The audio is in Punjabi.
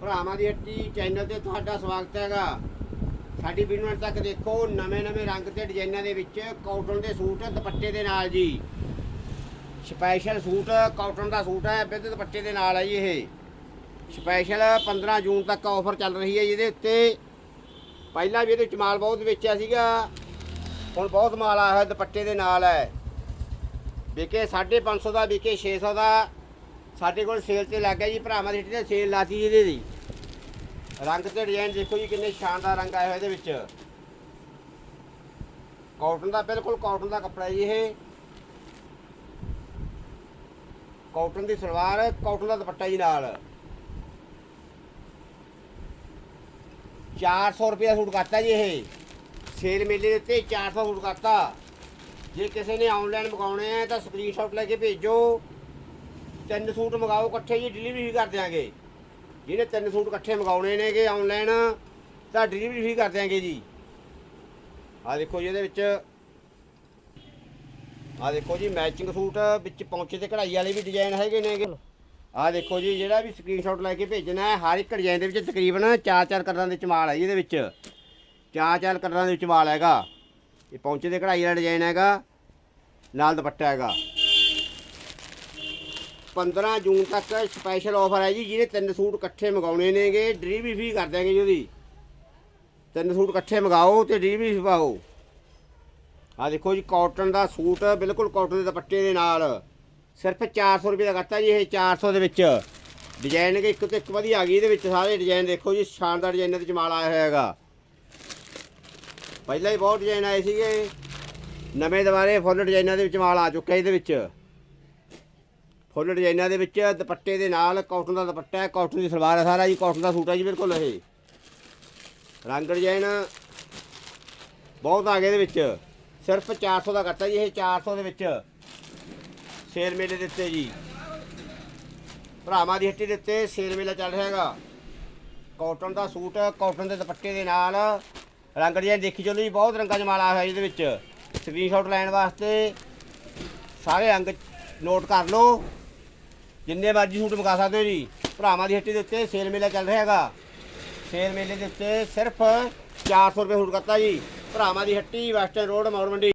ਭਰਾਵਾਂ ਦੀ ਹੱਟੀ ਚੈਨਲ ਤੇ ਤੁਹਾਡਾ ਸਵਾਗਤ ਹੈਗਾ। ਸਾਡੀ ਵੀਡੀਓ ਅੰਤ ਤੱਕ ਦੇਖੋ, ਨਵੇਂ ਨਵੇਂ ਰੰਗ ਤੇ ਡਿਜ਼ਾਈਨਾਂ ਦੇ ਵਿੱਚ ਕਾਟਨ ਦੇ ਸੂਟ, ਦੁਪੱਟੇ ਦੇ ਨਾਲ ਜੀ। ਸਪੈਸ਼ਲ ਸੂਟ ਕਾਟਨ ਦਾ ਸੂਟ ਹੈ, ਵਿਦ ਦੁਪੱਟੇ ਦੇ ਨਾਲ ਹੈ ਜੀ ਇਹ। ਸਪੈਸ਼ਲ 15 ਜੂਨ ਤੱਕ ਆਫਰ ਚੱਲ ਰਹੀ ਹੈ ਜਿਹਦੇ ਉੱਤੇ। ਪਹਿਲਾਂ ਵੀ ਇਹਦੇ ਵਿੱਚ ਮਾਲ ਬਹੁਤ ਵੇਚਿਆ ਸੀਗਾ। ਹੁਣ ਬਹੁਤ ਮਾਲ ਆਇਆ ਹੋਇਆ ਦੁਪੱਟੇ ਦੇ ਨਾਲ ਹੈ। ਵਿਕੇ 550 ਦਾ, ਵਿਕੇ 600 ਦਾ। ਸਾਡੇ ਕੋਲ ਸੇਲ ਤੇ ਲੱਗ ਗਿਆ ਜੀ, ਭਰਾਵਾਂ ਦੀ ਹੱਟੀ ਤੇ ਸੇਲ ਲਾਤੀ ਜੀ ਇਹਦੇ। ਦੀ ਰੰਗ ਤੇ ਡਿਜ਼ਾਈਨ ਦੇਖੋ ਜੀ, ਕਿੰਨੇ ਸ਼ਾਨਦਾਰ ਰੰਗ ਆਏ ਹੋਏ ਇਹਦੇ ਵਿੱਚ। ਕਾਟਨ ਦਾ ਬਿਲਕੁਲ ਕਾਟਨ ਦਾ ਕੱਪੜਾ ਜੀ ਇਹ। ਕਾਟਨ ਦੀ ਸਲਵਾਰ ਕਾਟਨ ਦਾ ਦੁਪੱਟਾ ਜੀ ਨਾਲ। 400 ਰੁਪਏ ਦਾ ਸੂਟ ਕਰਤਾ ਜੀ ਇਹ। ਸੇਲ ਮੇਲੇ ਦੇ ਉੱਤੇ 400 ਸੂਟ ਕਰਤਾ। ਜੇ ਕਿਸੇ ਨੇ ਆਨਲਾਈਨ ਮੰਗਾਉਣੇ ਆ ਤਾਂ ਸਕਰੀਨਸ਼ਾਟ ਲੈ ਕੇ ਭੇਜੋ। ਤਿੰਨ ਸੂਟ ਮੰਗਾਓ, ਇਕੱਠੇ ਜੀ ਡਿਲੀਵਰੀ ਵੀ ਕਰ ਦਿਆਂਗੇ। ਜਿਹਨੇ ਤਿੰਨ ਸੂਟ ਇਕੱਠੇ ਮੰਗਾਉਣੇ ਨੇਗੇ ਆਨਲਾਈਨ ਤਾਂ ਡਿਲੀਵਰੀ ਵੀ ਕਰ ਦਿਆਂਗੇ ਜੀ। ਆ ਦੇਖੋ ਜੀ ਇਹਦੇ ਵਿੱਚ ਆ ਦੇਖੋ ਜੀ ਮੈਚਿੰਗ ਸੂਟ ਵਿੱਚ ਪੌਂਚੇ ਤੇ ਕਢਾਈ ਵਾਲੇ ਵੀ ਡਿਜ਼ਾਈਨ ਹੈਗੇ ਨੇਗੇ। ਆ ਦੇਖੋ ਜੀ ਜਿਹੜਾ ਵੀ ਸਕਰੀਨਸ਼ਾਟ ਲੈ ਕੇ ਭੇਜਣਾ ਹੈ, ਹਰ ਇੱਕ ਡਿਜ਼ਾਈਨ ਦੇ ਵਿੱਚ ਤਕਰੀਬਨ ਚਾਰ ਚਾਰ ਕਲਰਾਂ ਦੇ ਵਿੱਚ ਮਾਲ ਹੈ ਜੀ ਇਹਦੇ ਵਿੱਚ। ਚਾਰ ਚਾਰ ਕਲਰਾਂ ਦੇ ਵਿੱਚ ਮਾਲ ਹੈਗਾ। ਇਹ ਪੌਂਚੇ ਤੇ ਕਢਾਈ ਵਾਲਾ ਡਿਜ਼ਾਈਨ ਹੈਗਾ, ਨਾਲ ਦੁਪੱਟਾ ਹੈਗਾ। 15 ਜੂਨ ਤੱਕ ਸਪੈਸ਼ਲ ਆਫਰ ਹੈ ਜੀ, ਜਿਹਨੇ ਤਿੰਨ ਸੂਟ ਇਕੱਠੇ ਮੰਗਾਉਣੇ ਨੇਗੇ ਡਿਲੀਵਰੀ ਫ੍ਰੀ ਕਰ ਦਿਆਂਗੇ ਜੀ ਉਹਦੀ। ਤਿੰਨ ਸੂਟ ਇਕੱਠੇ ਮੰਗਾਓ ਤੇ ਡਿਲੀਵਰੀ ਫ੍ਰੀ ਪਾਓ। ਆ ਦੇਖੋ ਜੀ ਕਾਟਨ ਦਾ ਸੂਟ, ਬਿਲਕੁਲ ਕਾਟਨ ਦੇ ਦੁਪੱਟੇ ਦੇ ਨਾਲ। ਸਿਰਫ 400 ਰੁਪਏ ਦਾ ਕਰਤਾ ਜੀ ਇਹ 400 ਦੇ ਵਿੱਚ। ਡਿਜ਼ਾਈਨ ਇੱਕ ਤੋਂ ਇੱਕ ਵਧੀਆ ਆ ਗਈ ਇਹਦੇ ਵਿੱਚ ਸਾਰੇ ਡਿਜ਼ਾਈਨ ਦੇਖੋ ਜੀ, ਸ਼ਾਨਦਾਰ ਡਿਜ਼ਾਈਨਾਂ ਦੇ ਵਿੱਚ ਮਾਲ ਆਇਆ ਹੋਇਆ ਹੈਗਾ। ਪਹਿਲਾਂ ਹੀ ਬਹੁਤ ਡਿਜ਼ਾਈਨ ਆਏ ਸੀਗੇ। ਨਵੇਂ ਦੁਬਾਰੇ ਫੁੱਲ ਡਿਜ਼ਾਈਨਾਂ ਦੇ ਵਿੱਚ ਮਾਲ ਆ ਚੁੱਕਾ ਇਹਦੇ ਵਿੱਚ। ਫੁੱਲ ਡਿਜ਼ਾਈਨਾਂ ਦੇ ਵਿੱਚ, ਦੁਪੱਟੇ ਦੇ ਨਾਲ ਕਾਟਨ ਦਾ ਦੁਪੱਟਾ ਹੈ, ਕਾਟਨ ਦੀ ਸਲਵਾਰ ਹੈ ਸਾਰਾ ਜੀ, ਕਾਟਨ ਦਾ ਸੂਟ ਹੈ ਜੀ ਬਿਲਕੁਲ ਇਹ। ਰੰਗ ਡਿਜ਼ਾਈਨ ਬਹੁਤ ਆ ਗਏ ਇਹਦੇ ਵਿੱਚ। ਸਿਰਫ 400 ਦਾ ਕਰਤਾ ਜੀ ਇਹ 400 ਦੇ ਵਿੱਚ। ਸੇਲ ਮੇਲੇ ਦੇ ਉੱਤੇ ਜੀ। ਭਰਾਵਾਂ ਦੀ ਹੱਟੀ ਦੇ ਉੱਤੇ ਸੇਲ ਮੇਲਾ ਚੱਲ ਰਿਹਾ ਹੈਗਾ। ਕਾਟਨ ਦਾ ਸੂਟ, ਕਾਟਨ ਦੇ ਦੁਪੱਟੇ ਦੇ ਨਾਲ ਰੰਗ ਡਿਜ਼ਾਈਨ ਦੇਖੀ ਚਲੋ ਜੀ, ਬਹੁਤ ਰੰਗਾਂ 'ਚ ਮਾਲ ਆਇਆ ਹੋਇਆ ਇਹਦੇ ਵਿੱਚ। ਸਕਰੀਨਸ਼ਾਟ ਲੈਣ ਵਾਸਤੇ ਸਾਰੇ ਰੰਗ ਨੋਟ ਕਰ ਲਓ। ਜਿੰਨੇ ਮਰਜ਼ੀ ਸੂਟ ਮੰਗਾ ਸਕਦੇ ਹੋ ਜੀ। ਭਰਾਵਾਂ ਦੀ ਹੱਟੀ ਦੇ ਉੱਤੇ ਸੇਲ ਮੇਲਾ ਚੱਲ ਰਿਹਾ ਹੈਗਾ। ਸੇਲ ਮੇਲੇ ਦੇ ਉੱਤੇ ਸਿਰਫ 400 ਰੁਪਏ ਸੂਟ ਕਰਤਾ ਜੀ। ਭਰਾਵਾਂ ਦੀ ਹੱਟੀ ਵੈਸਟਰਨ ਰੋਡ ਮੌੜ ਮੰਡੀ।